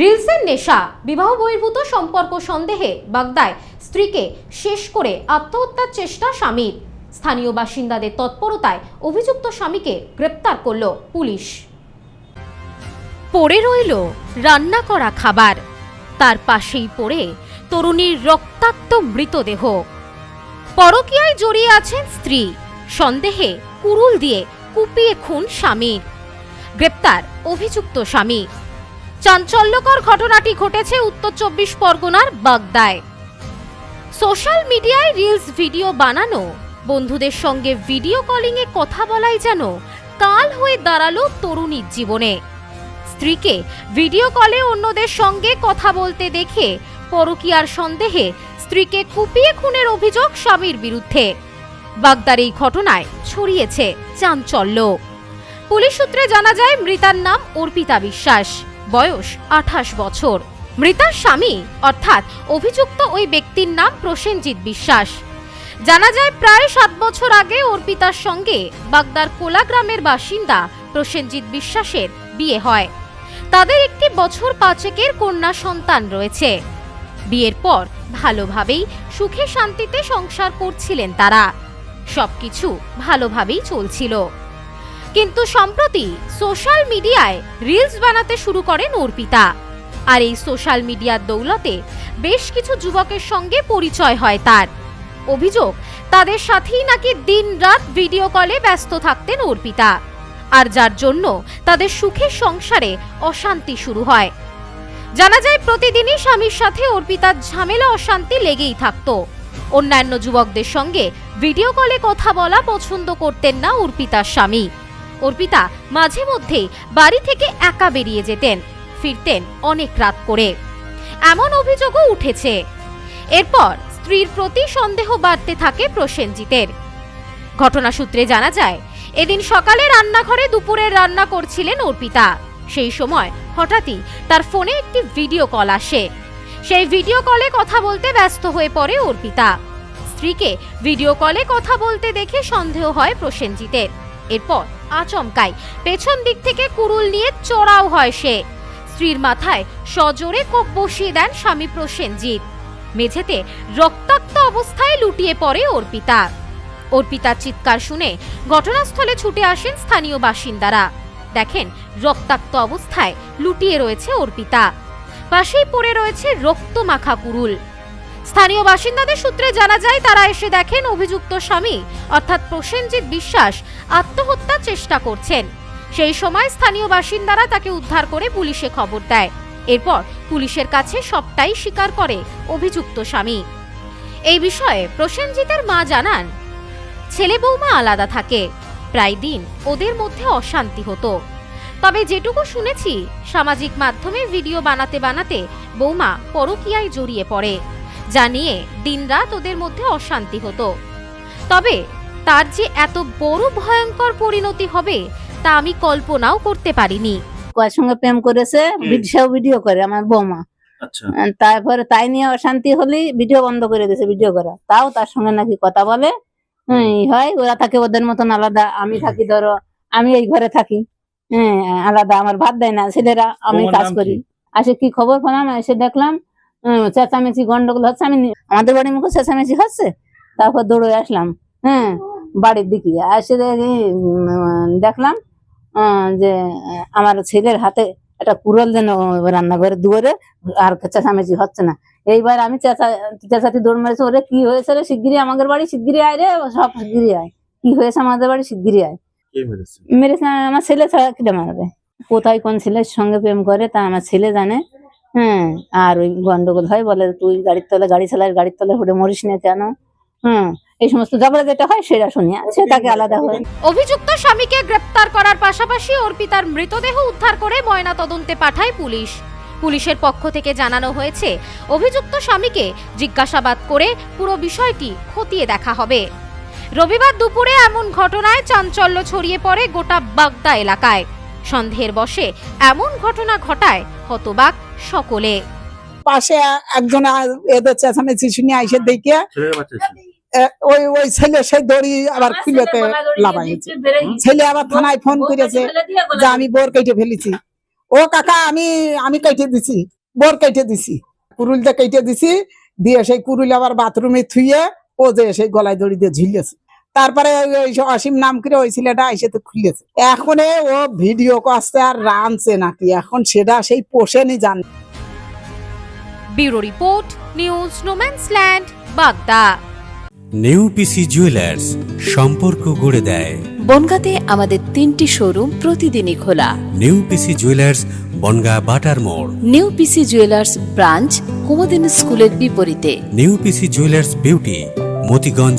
রিলসের নেশা, বিবাহ বহির্ভূত সম্পর্ক সন্দেহে বাগদায় স্ত্রীকে শেষ করে আত্মহত্যার চেষ্টা স্বামীর। স্থানীয় বাসিন্দাদের তৎপরতায় অভিযুক্ত স্বামীকে গ্রেপ্তার করল পুলিশ। পড়ে রইল রান্না করা খাবার। তার পাশেই পড়ে তরুণীর রক্তাক্ত মৃতদেহ। পরকীয়ায় জড়িয়ে আছেন স্ত্রী। সন্দেহে কুরুল দিয়ে কুপিয়ে খুন স্বামীর। গ্রেপ্তার অভিযুক্ত স্বামী। চাঞ্চল্যকর ঘটনাটি ঘটেছে উত্তর চব্বিশ পরগনার বাগদায়। সোশ্যাল মিডিয়ায় রিলস ভিডিও বানানো, বন্ধুদের সঙ্গে ভিডিও কলিংয়ে কথা বলাই যেন কাল হয়ে দাঁড়াল তরুণীর জীবনে। স্ত্রীকে ভিডিও কলে অন্যদের সঙ্গে কথা বলতে দেখে পরকীয়ার সন্দেহে স্ত্রীকে কুপিয়ে খুনের অভিযোগ স্বামীর বিরুদ্ধে। বাগদার এই ঘটনায় ছড়িয়েছে চাঞ্চল্য। পুলিশ সূত্রে জানা যায়, মৃতার নাম অর্পিতা বিশ্বাস। বয়স আঠাশ বছর। মৃতার স্বামী, অর্থাৎ অভিযুক্ত ওই ব্যক্তির নাম প্রসেনজিৎ বিশ্বাস। জানা যায় প্রায় সাত বছর আগে অর্পিতার সঙ্গে বাগদার কোলা গ্রামের বাসিন্দা প্রসেনজিৎ বিশ্বাসের বিয়ে হয়। তাদের একটি বছর পাঁচেকের কন্যা সন্তান রয়েছে। বিয়ের পর ভালোভাবেই সুখে শান্তিতে সংসার করছিলেন তারা। সবকিছু ভালোভাবেই চলছিল। কিন্তু সম্প্রতি সোশ্যাল মিডিয়ায় রিলস বানাতে শুরু করেন অর্পিতা। আর এই সোশ্যাল মিডিয়ার দৌলতে বেশ কিছু যুবকের সঙ্গে পরিচয় হয় তার। অভিযোগ, তাদের সাথেই নাকি দিনরাত ভিডিও কলে ব্যস্ত থাকতেন অর্পিতা। আর যার জন্য তাদের সুখের সংসারে অশান্তি শুরু হয়। জানা যায়, প্রতিদিনই স্বামীর সাথে অর্পিতার ঝামেলা, অশান্তি লেগেই থাকত। অন্যান্য যুবকদের সঙ্গে ভিডিও কলে কথা বলা পছন্দ করতেন না অর্পিতার স্বামী। অর্পিতা মাঝে মধ্যেই বাড়ি থেকে একা বেরিয়ে যেতেন, ফিরতেন অনেক রাত করে। এমন অভিযোগও উঠেছে। এরপর স্ত্রীর প্রতি সন্দেহ বাড়তে থাকে প্রসেনজিতের। ঘটনা সূত্রে জানা যায়, এদিন সকালে রান্নাঘরে দুপুরের রান্না করছিলেন অর্পিতা। সেই সময় হঠাৎই তার ফোনে একটি ভিডিও কল আসে। সেই ভিডিও কলে কথা বলতে ব্যস্ত হয়ে পড়ে অর্পিতা। স্ত্রীকে ভিডিও কলে কথা বলতে দেখে সন্দেহ হয় প্রসেনজিতের। এরপর আচমকাই পেছন দিক থেকে কুরুল নিয়ে চড়াও হয় সে। স্ত্রীর মাথায় সজোরে কোপ বসিয়ে দেন স্বামী প্রসেনজিৎ। মেঝেতে রক্তাক্ত অবস্থায় লুটিয়ে পড়ে অর্পিতা। অর্পিতার চিৎকার শুনে ঘটনাস্থলে ছুটে আসেন স্থানীয় বাসিন্দারা। দেখেন রক্তাক্ত অবস্থায় লুটিয়ে রয়েছে অর্পিতা। পাশেই পড়ে রয়েছে রক্ত মাখা কুরুল স্থানীয় বাসিন্দাদের সূত্রে জানা যায়, তারা এসে দেখেন অভিযুক্ত স্বামী, অর্থাৎ প্রসেনজিৎ বিশ্বাস, আত্মহত্যার চেষ্টা করছেন। সেই সময় স্থানীয় বাসিন্দারা তাকে উদ্ধার করে পুলিশে খবর দেয়। এরপর পুলিশের কাছে সবটাই স্বীকার করে অভিযুক্ত স্বামী। এই বিষয়ে প্রসেনজিতের মা জানান, ছেলে বৌমা আলাদা থাকে। প্রায় দিন ওদের মধ্যে অশান্তি হতো। তবে যেটুকু শুনেছি, সামাজিক মাধ্যমে ভিডিও বানাতে বানাতে বৌমা পরকীয়ায় জড়িয়ে পড়ে। যা নিয়ে দিনরাত ওদের মধ্যে অশান্তি হতো। তবে তার যে এত বড় ভয়ঙ্কর পরিণতি হবে তা আমি কল্পনাও করতে পারিনি। কার সঙ্গে প্রেম করেছে হুম। ভিড- সেও ভিডিও করে আমার বৌমা। আচ্ছা। তারপরে তাই নিয়ে অশান্তি হলেই ভিডিও বন্ধ করে দিয়েছে ভিডিও করা। তাও তার সঙ্গে নাকি কথা বলে। হ্যাঁ, হয় ওরা থাকে ওদের মতন আলাদা আমি থাকি ধরো আমি এই ঘরে থাকি। হ্যাঁ আলাদা আমার ভাত দেয় না ছেলেরা আমি কাজ করি। আসে কি খবর পেলাম এসে দেখলাম চেঁচামেচি গন্ডগোল হচ্ছে আমি আমাদের বাড়ির মুখে চেঁচামেচি হচ্ছে? তারপর দৌড়ে আসলাম হ্যাঁ বাড়ির দিকে। এসে দেখি, দেখলাম যে আমার ছেলের হাতে একটা কুড়াল যেন রান্নাঘরে দুয়ারে আর চেঁচামেচি হচ্ছে না। এইবার আমি চেঁচা চেঁচাতি দৌড় মেরেছি ওরে কি হয়েছে রে? শিগগিরি আমাদের বাড়ি শিগগিরি আয় রে সব শিগগিরি আয়। কি হয়েছে আমাদের বাড়ি? শিগগিরি আয়। মেরেছে? মেরেছে আমার ছেলে ছাড়া কিটা মারবে? কোথায় কোন ছেলের সঙ্গে প্রেম করে তা আমার ছেলে জানে। হ্যাঁ আর ওই গন্ডগোল হয়, বলে তুই গাড়ির তলে, গাড়ি চালাস গাড়ির তলে হুড়ে মরিস না কেন? হ্যাঁ এই সমস্ত ঝগড়া যেটা হয়, সেটা শুনি আর সেটাকে আলাদা হয়। অভিযুক্ত স্বামীকে গ্রেপ্তার করার পাশাপাশি অর্পিতার মৃতদেহ উদ্ধার করে ময়না তদন্তে পাঠায় পুলিশ। পুলিশের পক্ষ থেকে জানানো হয়েছে, অভিযুক্ত স্বামীকে জিজ্ঞাসাবাদ করে পুরো বিষয়টি খতিয়ে দেখা হবে। রবিবার দুপুরে এমন ঘটনায় চাঞ্চল্য ছড়িয়ে পড়ে গোটা বাগদা এলাকায়। সন্দেহের বশে এমন ঘটনা ঘটায় হতবাক সকলে। পাশে একজন এদের চেঁচামেচি শুনে আইসে দেখে ছেলের বাচ্চা ছিল এ, ওই ওই ছেলে সেই দড়ি আবার খুলেতে লাভাইছে ছেলে আবার থানায় ফোন করেছে যে আমি বোর কেটে ফেলেছি। ও কাকা আমি আমি কেটে দিছি বোর কেটে দিছি। কুরুলটা কেটে দিছি দিয়ে সেই কুরুল আবার বাথরুমে থুয়ে ও যে সেই গলায় দড়ি দিয়ে ঝুলিয়েছে। তারপরে অসীম নাম করে ওই ছেলেটা এসে তো খুলেছে। এখন ও ভিডিও করছে আর রানছে নাকি এখন সেটা সেই পোষেনি জান bureau report news no man's land Bagda. New PC jewellers সম্পর্ক গড়ে দেয়। বনগাঁতে আমাদের তিনটি শোরুম প্রতিদিনই খোলা। New PC jewellers Bongaon butter মোড়। নিউ পিসি জুয়েলার্স ব্রাঞ্চ কুমদিন স্কুলের বিপরীতে। New PC jewellers beauty Motiganj